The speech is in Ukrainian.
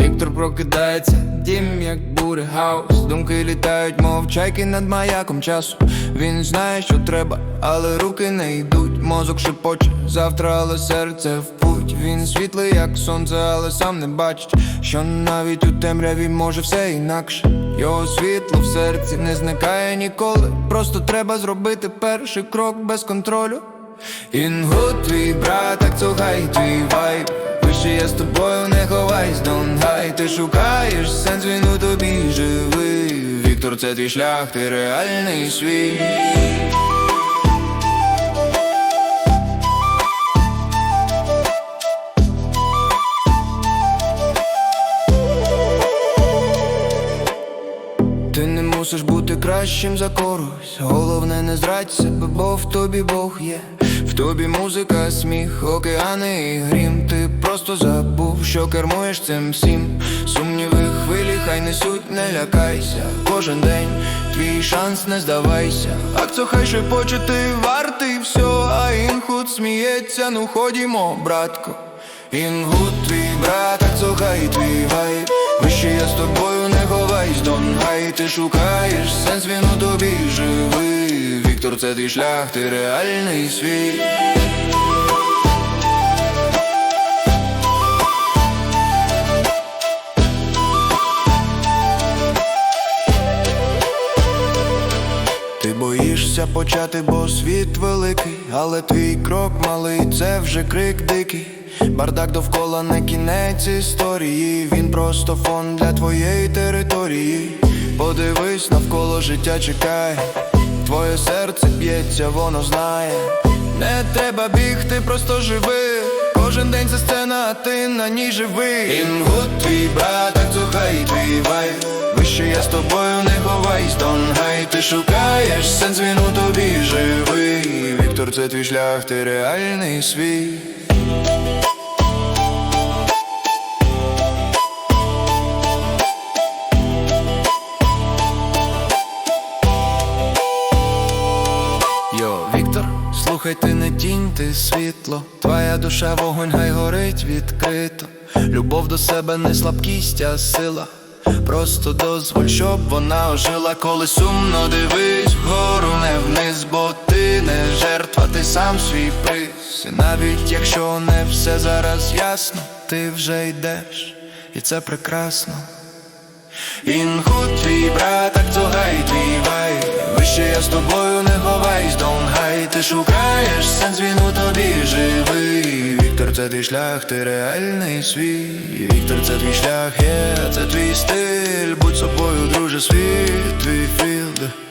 Віктор прокидається, дім як бури хаос Думки літають, мов чайки над маяком часу. Він знає, що треба, але руки не йдуть. Мозок шепоче завтра, але серце в путь. Він світлий, як сонце, але сам не бачить, що навіть у темряві може все інакше. Його світло в серці не зникає ніколи. Просто треба зробити перший крок без контролю. Інгут, твій брат, так цугай, твій вайб. Вище я з тобою не ховайсь, hide. Ти шукаєш сенс, він у тобі живий. Віктор, це твій шлях, ти реальний свій Ти не мусиш бути кращим за когось. Головне не зрадь себе, бо в тобі Бог є тобі музика, сміх, океани і грім. Ти просто забув, що кермуєш цим всім. Сумніви хвилі, хай несуть, не лякайся. Кожен день твій шанс, не здавайся. Акцо хай шепоче, ти вартий все, а інхут сміється, ну ходімо, братко. Інгут, твій брат, акцо хай твій вайб Вище я з тобою не ховайсь, don't hide Ти шукаєш сенс, він у тобі живий це твій шлях, ти реальний світ Ти боїшся почати, бо світ великий, але твій крок малий, це вже крик дикий. Бардак довкола не кінець історії, він просто фон для твоєї території. Подивись, навколо життя чекає, твоє серце б'ється, воно знає. Не треба бігти, просто живи. Кожен день це сцена, а ти на ній живий. Інгут, твій брат, цухай твій вайб. Вище я з тобою не ховайсь, hide Ти шукаєш сенс, він у тобі живий Віктор, це твій шлях, ти реальний свій слухай, ти не тінь, ти світло, твоя душа вогонь хай горить відкрито. Любов до себе не слабкість, а сила. Просто дозволь, щоб вона ожила, коли сумно дивись вгору, не вниз, бо ти не жертва, ти сам свій приз. І навіть якщо не все зараз ясно, ти вже йдеш, і це прекрасно. Інгут, твій брат, так цугай, твій вайб Вище я з тобою ховайсь, hide. Ти шукаєш сенс, він у тобі живий. Віктор, це твій шлях, ти реальний свій Віктор, це твій шлях, є, це твій стиль. Будь собою, друже, світ, твій філд